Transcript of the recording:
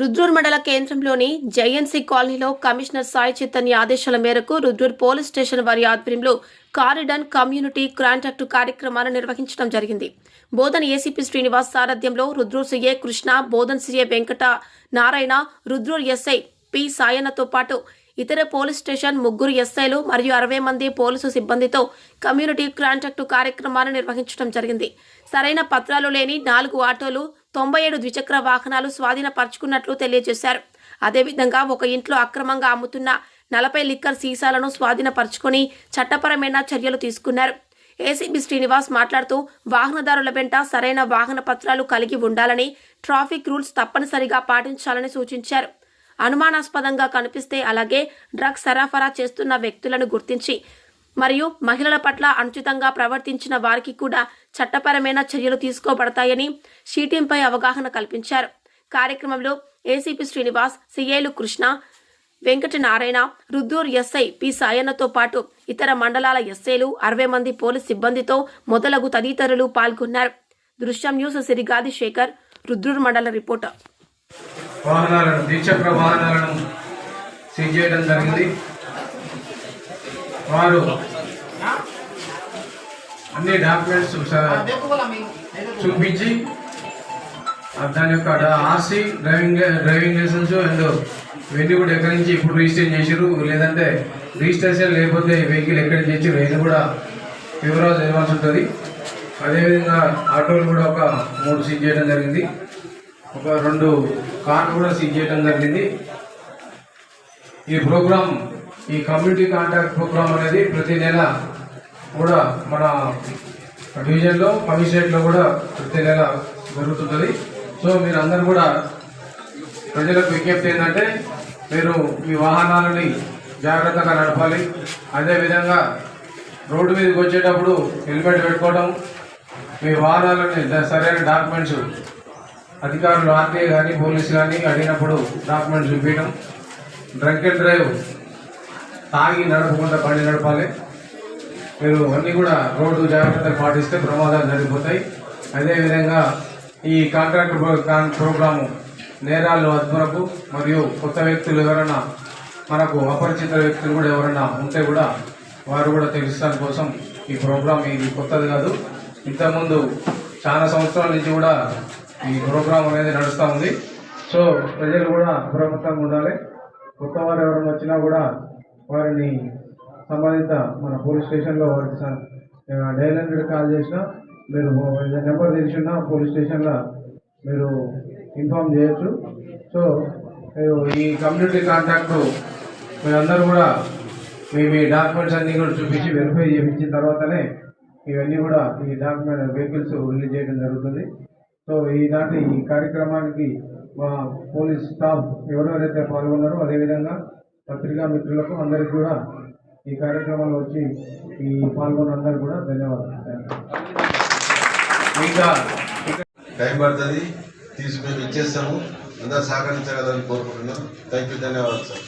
రుద్రూర్ మండల కేంద్రంలోని జేఎన్సీ కాలనీలో కమిషనర్ సాయి చైతన్య ఆదేశాల మేరకు రుద్రూర్ పోలీస్ స్టేషన్ వారి ఆధ్వర్యంలో కారిడన్ కమ్యూనిటీ కాంటాక్ట్ కార్యక్రమాన్ని నిర్వహించడం జరిగింది. బోధన్ ఏసీపీ శ్రీనివాస్ సారథ్యంలో Rudrur CI Krishna Bodhan CI Venkata Narayana Rudrur SI P సాయన్నతో పాటు ఇతర పోలీస్ స్టేషన్ ముగ్గురు ఎస్ఐలు మరియు అరవై మంది పోలీసు సిబ్బందితో కమ్యూనిటీ కాంటాక్ట్ కార్యక్రమాన్ని నిర్వహించడం జరిగింది. సరైన పత్రాలు లేని నాలుగు ఆటోలు తొంభై ఏడు ద్విచక్ర వాహనాలు స్వాధీనపరుచుకున్నట్లు తెలియజేశారు. అదేవిధంగా ఒక ఇంట్లో అక్రమంగా అమ్ముతున్న నలభై లిక్కర్ సీసాలను స్వాధీనపరుచుకొని చట్టపరమైన చర్యలు తీసుకున్నారు. ఏసీబీ శ్రీనివాస్ మాట్లాడుతూ వాహనదారుల వెంట సరైన వాహన పత్రాలు కలిగి ఉండాలని ట్రాఫిక్ రూల్స్ తప్పనిసరిగా పాటించాలని సూచించారు. అనుమానాస్పదంగా కనిపిస్తే అలాగే డ్రగ్స్ సరఫరా చేస్తున్న వ్యక్తులను గుర్తించి మరియు మహిళల పట్ల అనుచితంగా ప్రవర్తించిన వారికి కూడా చట్టపరమైన చర్యలు తీసుకోబడతాయని షీటింపై అవగాహన కల్పించారు. కార్యక్రమంలో ఏసీపీ శ్రీనివాస్ సిఏలు కృష్ణ వెంకట నారాయణ రుద్దూర్ ఎస్ఐ పి సాయన్నతో పాటు ఇతర మండలాల ఎస్ఐలు అరవై మంది పోలీస్ సిబ్బందితో మొదలగు తదితరులు పాల్గొన్నారు. దృశ్యం న్యూస్ సిరిగాది శేఖర్ రుద్రూర్ మండల రిపోర్టర్. వాహనాలను ద్విచక్ర వాహనాలను సీజ్ చేయడం జరిగింది. వారు అన్ని డాక్యుమెంట్స్ చూపించి దాని యొక్క RC driving driving licence and ఇవన్నీ కూడా ఎక్కడి నుంచి ఇప్పుడు రిజిస్టర్ చేసారు లేదంటే రిజిస్ట్రేషన్ లేకపోతే వెహికల్ ఎక్కడి చేసారు ఇవన్నీ కూడా వివరాలు తెలియాల్సి ఉంటుంది. అదేవిధంగా ఆటోలు కూడా ఒక మూడు సీజ్ చేయడం జరిగింది. ఒక రెండు కార్లు కూడా సీజ్ చేయడం జరిగింది. ఈ ప్రోగ్రామ్ ఈ కమ్యూనిటీ కాంటాక్ట్ ప్రోగ్రామ్ అనేది ప్రతి నెల కూడా మన డివిజన్లో కమిషనరేట్లో కూడా ప్రతి నెల జరుగుతుంది సో మీరు అందరు కూడా ప్రజలకు విజ్ఞప్తి ఏంటంటే మీరు మీ వాహనాలని జాగ్రత్తగా నడపాలి. అదేవిధంగా రోడ్డు మీదకి వచ్చేటప్పుడు హెల్మెట్ పెట్టుకోవడం మీ వాహనాలని సరైన డాక్యుమెంట్స్ అధికారులు ఆర్టీఐ కానీ పోలీసు కానీ అడిగినప్పుడు డాక్యుమెంట్స్ చూపించడం డ్రంక్ అండ్ డ్రైవ్ తాగి నడపకుండా బండి నడపాలి. మీరు అన్నీ కూడా రోడ్డు జాగ్రత్తలు పాటిస్తే ప్రమాదాలు జరిగిపోతాయి. అదేవిధంగా ఈ కాంట్రాక్ట్ ప్రోగ్రాము నేరాలు అదుపునకు మరియు కొత్త వ్యక్తులు ఎవరైనా మనకు అపరిచిత వ్యక్తులు కూడా ఎవరైనా ఉంటే కూడా వారు కూడా తెలుస్తాను కోసం ఈ ప్రోగ్రాం ఇది కొత్తది కాదు. ఇంతకుముందు చాలా సంవత్సరాల నుంచి కూడా ఈ ప్రోగ్రాం అనేది నడుస్తూ ఉంది. సో ప్రజలు కూడా అప్రమత్తంగా ఉండాలి. కొత్త వారు ఎవరైనా వచ్చినా కూడా వారిని సంబంధిత మన పోలీస్ స్టేషన్లో వారికి డైల్ హండ్రెడ్ కాల్ చేసినా మీరు నెంబర్ తెలిసినా పోలీస్ స్టేషన్లో మీరు ఇన్ఫామ్ చేయొచ్చు. సో మీరు ఈ కమ్యూనిటీ కాంటాక్ట్ మీరందరూ కూడా మీ మీ డాక్యుమెంట్స్ అన్నీ కూడా చూపించి వెరిఫై చేయించిన తర్వాతనే ఇవన్నీ కూడా ఈ డాక్యుమెంట్ వెహికల్స్ రిలీజ్ చేయడం జరుగుతుంది. సో ఈనాటి ఈ కార్యక్రమానికి మా పోలీస్ స్టాఫ్ ఎవరెవరైతే పాల్గొన్నారో అదేవిధంగా పత్రికా మిత్రులకు అందరికీ కూడా ఈ కార్యక్రమంలో వచ్చి ఈ పాల్గొన్న కూడా ధన్యవాదాలు. ఇంకా టైం పడుతుంది. తీసి మేము ఇచ్చేస్తాము. అందరూ సహకరించగలని కోరుకుంటున్నాం. థ్యాంక్ యూ ధన్యవాదాలు సార్.